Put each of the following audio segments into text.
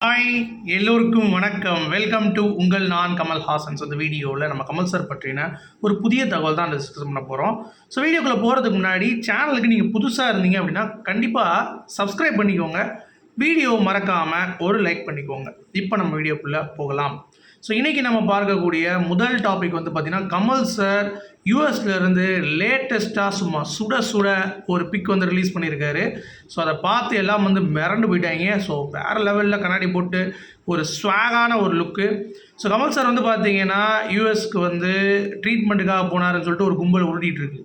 Hi எல்லோருக்கும் வணக்கம். Welcome to உங்கள் நான் கமல் ஹாசன்ஸ் அந்த வீடியோவில் நம்ம கமல் சார் பற்றின ஒரு புதிய தகவல் தான் டிஸ்கஸ் பண்ண போகிறோம் ஸோ வீடியோக்குள்ளே போகிறதுக்கு முன்னாடி சேனலுக்கு நீங்கள் புதுசாக இருந்தீங்க அப்படின்னா கண்டிப்பாக சப்ஸ்கிரைப் பண்ணிக்கோங்க. வீடியோ மறக்காமல் ஒரு லைக் பண்ணிக்கோங்க. இப்போ நம்ம வீடியோக்குள்ளே போகலாம். ஸோ இன்றைக்கி நம்ம பார்க்கக்கூடிய முதல் டாபிக் வந்து பார்த்திங்கன்னா கமல் சார் யூஎஸ்லேருந்து லேட்டஸ்ட்டாக சும்மா சுட சுட ஒரு பிக் வந்து ரிலீஸ் பண்ணியிருக்காரு ஸோ அதை பார்த்து எல்லாம் வந்து மிரண்டு போயிட்டாங்க. ஸோ வேறு லெவலில் கண்ணாடி போட்டு ஒரு ஸ்வாகான ஒரு லுக்கு ஸோ கமல் சார் வந்து பார்த்தீங்கன்னா யூஎஸ்க்கு வந்து ட்ரீட்மெண்ட்டுக்காக போனாருன்னு சொல்லிட்டு ஒரு கும்பல் உருட்டிகிட்டு இருக்கு.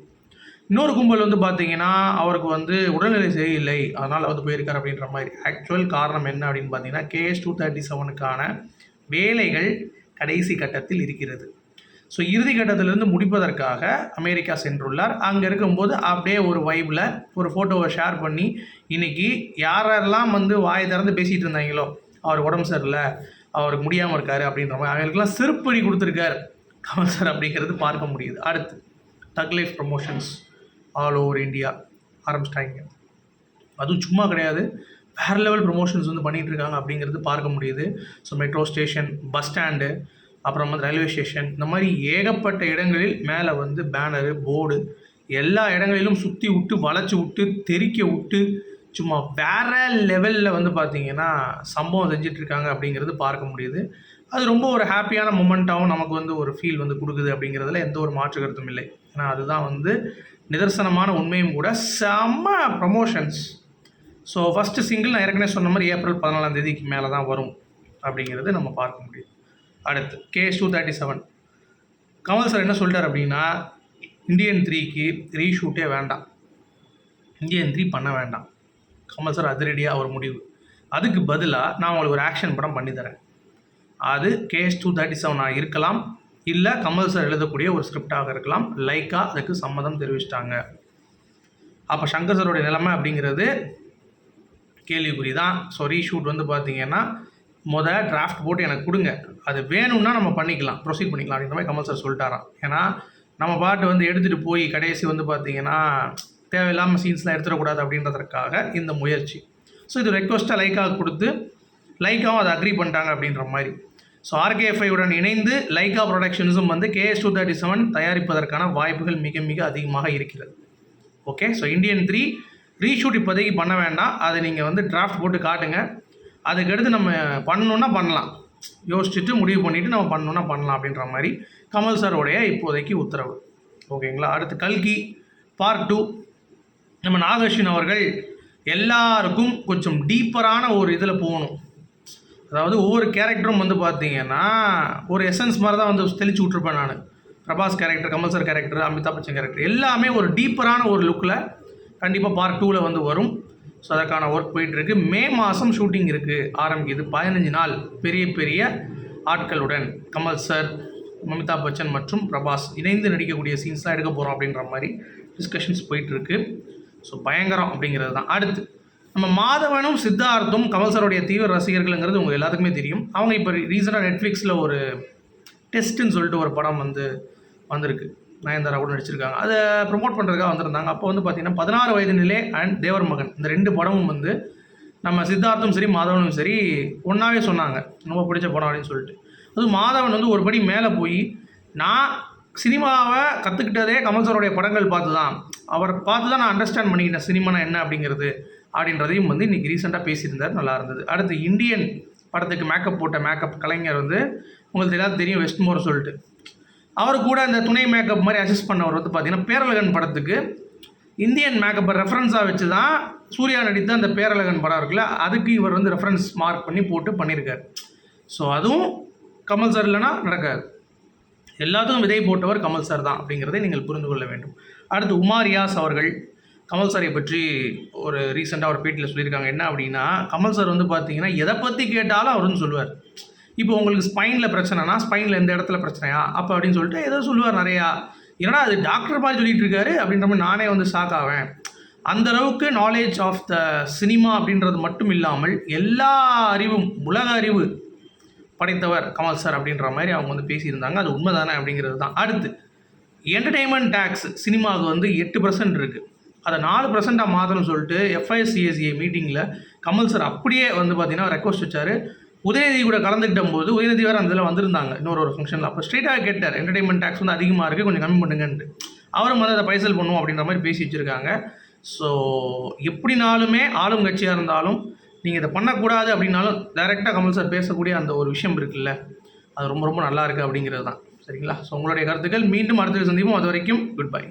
இன்னொரு கும்பல் வந்து பார்த்தீங்கன்னா அவருக்கு வந்து உடல்நிலை சரியில்லை. அதனால் வந்து போயிருக்கார் அப்படின்ற மாதிரி. ஆக்சுவல் காரணம் என்ன அப்படின்னு பார்த்தீங்கன்னா கேஎஸ் டூ தேர்ட்டி செவனுக்கான வேலைகள் கடைசி கட்டத்தில் இருக்கிறது. ஸோ இறுதி கட்டத்திலிருந்து முடிப்பதற்காக அமெரிக்கா சென்றுள்ளார். அங்கே இருக்கும்போது அப்படியே ஒரு வைப்பில் ஒரு ஃபோட்டோவை ஷேர் பண்ணி இன்னைக்கு யாரெல்லாம் வந்து வாய் திறந்து பேசிகிட்டு இருந்தாங்களோ அவர் உடம்பு சரியில்லை அவருக்கு முடியாமல் இருக்கார் அப்படின்ற மாதிரி அவங்களுக்குலாம் செருப்படி கொடுத்துருக்கார். கமல் சார் அப்படிங்கிறது பார்க்க முடியுது. அடுத்து Thug Life promotions all over India ஆரம்பிச்சிட்டாங்க. அதுவும் சும்மா கிடையாது. வேறு லெவல் ப்ரொமோஷன்ஸ் வந்து பண்ணிகிட்டு இருக்காங்க அப்படிங்கிறது பார்க்க முடியுது. So metro station bus stand அப்புறம் வந்து ரயில்வே ஸ்டேஷன் இந்த மாதிரி ஏகப்பட்ட இடங்களில் மேலே வந்து பேனரு போர்டு எல்லா இடங்களிலும் சுற்றி விட்டு வளைச்சி விட்டு தெறிக்க விட்டு சும்மா வேற லெவலில் வந்து பார்த்திங்கன்னா சம்பவம் செஞ்சிட்ருக்காங்க அப்படிங்கிறது பார்க்க முடியுது. அது ரொம்ப ஒரு ஹாப்பியான மூமெண்ட்டாகவும் நமக்கு வந்து ஒரு ஃபீல் வந்து கொடுக்குது அப்படிங்கிறதுல எந்த ஒரு மாற்று கருத்தும் இல்லை. ஏன்னா அதுதான் வந்து நிதர்சனமான உண்மையும் கூட. செம்ம ப்ரமோஷன்ஸ் ஸோ ஃபஸ்ட்டு சிங்கிள் நான் ஏற்கனவே சொன்ன மாதிரி ஏப்ரல் பதினாலாம் தேதிக்கு மேலே தான் வரும் அப்படிங்கிறது நம்ம பார்க்க முடியும். அடுத்து K S two thirty seven Kamal sir என்ன சொல்லிட்டார் அப்படின்னா இந்தியன் த்ரீக்கு ரீஷூட்டே வேண்டாம். இந்தியன் த்ரீ பண்ண வேண்டாம். கமல் சார் அதிரடியாக ஒரு முடிவு. அதுக்கு பதிலாக நான் உங்களுக்கு ஒரு ஆக்ஷன் படம் பண்ணி தரேன். அது கேஎஸ் டூ தேர்ட்டி செவனாக இருக்கலாம் இல்லை கமல் சார் எழுதக்கூடிய ஒரு ஸ்கிரிப்டாக இருக்கலாம். லைக்காக அதுக்கு சம்மதம் தெரிவிச்சிட்டாங்க. அப்போ சங்கர் சாரோடைய நிலைமை அப்படிங்கிறது கேள்விக்குறி தான். ஸோ ரீஷூட் வந்து பார்த்தீங்கன்னா மொதல் டிராஃப்ட் போட்டு எனக்கு கொடுங்க. அது வேணும்னா நம்ம பண்ணிக்கலாம். ப்ரொசீட் பண்ணிக்கலாம் அப்படின்ற மாதிரி கமல் சார் சொல்லிட்டாராம். ஏன்னா நம்ம பாட்டு வந்து எடுத்துகிட்டு போய் கடைசி வந்து பார்த்தீங்கன்னா தேவையில்லாமல் சீன்ஸ்லாம் எடுத்துடக்கூடாது அப்படின்றதற்காக இந்த முயற்சி. ஸோ இது ரெக்வஸ்ட்டாக லைக்காக கொடுத்து லைக்காவும் அதை அக்ரி பண்ணிட்டாங்க அப்படின்ற மாதிரி. ஸோ ஆர்கேஎஃப்ஐ இணைந்து லைக்கா ப்ரொடக்ஷன்ஸும் வந்து கேஎஸ் டூ தேர்ட்டி செவன் தயாரிப்பதற்கான வாய்ப்புகள் மிக மிக அதிகமாக இருக்கிறது. Okay so Indian three reshoot இப்போதைக்கு பண்ண வேண்டாம். அதை நீங்கள் வந்து டிராஃப்ட் போட்டு காட்டுங்க. அதுக்கடுத்து நம்ம பண்ணணுன்னா பண்ணலாம். யோசிச்சுட்டு முடிவு பண்ணிவிட்டு நம்ம பண்ணணுன்னா பண்ணலாம் அப்படின்ற மாதிரி கமல் சாரோடைய இப்போதைக்கு உத்தரவு. ஓகேங்களா? அடுத்து கல்கி பார்ட் டூ நம்ம நாகர்ஷின் அவர்கள் எல்லாருக்கும் கொஞ்சம் டீப்பரான ஒரு இதில் போகணும். அதாவது ஒவ்வொரு கேரக்டரும் வந்து பார்த்தீங்கன்னா ஒரு எசன்ஸ் மாதிரி தான் வந்து தெளிச்சு விட்ருப்பேன் நான். Prabhas character Kamal sir character Amitabh Bachchan character எல்லாமே ஒரு டீப்பரான ஒரு லுக்கில் கண்டிப்பாக பார்ட் டூவில் வந்து வரும். ஸோ அதற்கான ஒர்க் போயிட்டுருக்கு மே மாதம் ஷூட்டிங் இருக்குது ஆரம்பிக்குது. பதினஞ்சு நாள் பெரிய பெரிய ஆட்களுடன். கமல் சார் அமிதாப் பச்சன் மற்றும் பிரபாஸ் இணைந்து நடிக்கக்கூடிய சீன்ஸ்லாம் எடுக்க போகிறோம் அப்படின்ற மாதிரி டிஸ்கஷன்ஸ் போயிட்டுருக்கு ஸோ பயங்கரம் அப்படிங்கிறது தான். அடுத்து நம்ம மாதவனும் சித்தார்த்தும் கமல் சாருடைய தீவிர ரசிகர்கள்ங்கிறது உங்கள் எல்லாத்துக்குமே தெரியும். அவங்க இப்போ ரீசெண்டாக நெட்ஃப்ளிக்ஸில் ஒரு டெஸ்ட்டுன்னு சொல்லிட்டு ஒரு படம் வந்து வந்திருக்கு. நயன்தாரா கூட நடிச்சிருக்காங்க. அதை ப்ரொமோட் பண்ணுறதுக்காக வந்திருந்தாங்க. அப்போ வந்து பார்த்தீங்கன்னா பதினாறு வயது நிலை அண்ட் தேவர் மகன் இந்த ரெண்டு படமும் வந்து நம்ம சித்தார்த்தும் சரி மாதவனும் சரி ஒன்றாவே சொன்னாங்க. ரொம்ப பிடிச்ச படம் அப்படின்னு சொல்லிட்டு. அதுவும் மாதவன் வந்து ஒரு படி மேலே போய் நான் சினிமாவை கற்றுக்கிட்டதே கமல் சாருடைய படங்கள் பார்த்து தான் அவர் பார்த்து தான் நான் அண்டர்ஸ்டாண்ட் பண்ணிக்கிட்டேன் சினிமானா என்ன அப்படிங்கிறது அப்படின்றதையும் வந்து இன்றைக்கி ரீசெண்டாக பேசியிருந்தார். நல்லா இருந்தது. அடுத்து இந்தியன் படத்துக்கு மேக்கப் போட்ட மேக்கப் கலைஞர் வந்து உங்களுக்கு எல்லாரும் தெரியும் வெஸ்ட்மோர் சொல்லிட்டு. அவர் கூட இந்த துணை மேக்கப் மாதிரி அசிஸ்ட் பண்ணவர் வந்து பார்த்தீங்கன்னா பேரழகன் படத்துக்கு. இந்தியன் மேக்கப்பை ரெஃபரன்ஸாக வச்சு தான் சூர்யா நடித்த அந்த பேரழகன் படம் இருக்குல்ல அதுக்கு இவர் வந்து ரெஃபரன்ஸ் மார்க் பண்ணி போட்டு பண்ணியிருக்கார் ஸோ அதுவும் கமல் சார் இல்லைன்னா நடக்காது. எல்லாத்துக்கும் விதை போட்டவர் கமல் சார் தான் அப்படிங்கிறதை நீங்கள் புரிந்து கொள்ள வேண்டும். அடுத்து உமார் யாஸ் அவர்கள். கமல் சாரை பற்றி ஒரு ரீசெண்டாக ஒரு பேட்டியில் சொல்லியிருக்காங்க. என்ன அப்படின்னா கமல் சார் வந்து பார்த்தீங்கன்னா எதை பற்றி கேட்டாலும் அவர் வந்து சொல்லுவார். இப்போ உங்களுக்கு ஸ்பைனில் பிரச்சனைனா ஸ்பைனில் எந்த இடத்துல பிரச்சனையா? அப்போ அப்படின்னு சொல்லிட்டு ஏதோ சொல்லுவார் நிறையா. ஏன்னா அது டாக்டர் மாதிரி சொல்லிட்டு இருக்காரு அப்படின்ற மாதிரி நானே வந்து ஷாக் ஆவேன். அந்த அளவுக்கு நாலேஜ் ஆஃப் த சினிமா அப்படின்றது மட்டும் இல்லாமல் எல்லா அறிவும் உலக அறிவு படைத்தவர் கமல் சார் அப்படின்ற மாதிரி அவங்க வந்து பேசியிருந்தாங்க. அது உண்மை தானே அப்படிங்கிறது தான். அடுத்து என்டர்டெயின்மெண்ட் டேக்ஸ் சினிமாவுக்கு வந்து எட்டு பர்சன்ட் இருக்குது அதை நாலு பர்சண்ட்டாக மாற்றணும்னு சொல்லிட்டு எஃப்ஐஎஸ்சிஎஸ்சிஏ மீட்டிங்கில் கமல் சார் அப்படியே வந்து பார்த்தீங்கன்னா ரெக்வஸ்ட் வச்சார். உதயநிதி கூட கலந்துக்கிட்ட போது உதயநிதி வேறு அந்த இதில் வந்திருந்தாங்க இன்னொரு ஒரு ஃபங்க்ஷனில் அப்போ ஸ்ட்ரெயிட்டாக கேட்டார் என்டர்டைன்மெண்ட் டேக்ஸ் வந்து அதிகமாக இருக்குது கொஞ்சம் கம்மி பண்ணுங்கன்ட்டு. அவரும் வந்து அதை பைசல் பண்ணுவோம் அப்படின்ற மாதிரி பேசி வச்சுருக்காங்க. ஸோ எப்படினாலுமே ஆளும் கட்சியாக இருந்தாலும் நீங்கள் இதை பண்ணக்கூடாது அப்படின்னாலும் டைரெக்டாக கமல் சார் பேசக்கூடிய அந்த ஒரு விஷயம் இருக்குல்ல அது ரொம்ப ரொம்ப நல்லா இருக்குது அப்படிங்கிறது தான். சரிங்களா? ஸோ உங்களுடைய கருத்துக்கள் மீண்டும் அடுத்த சந்திப்போம். அது வரைக்கும் குட் பை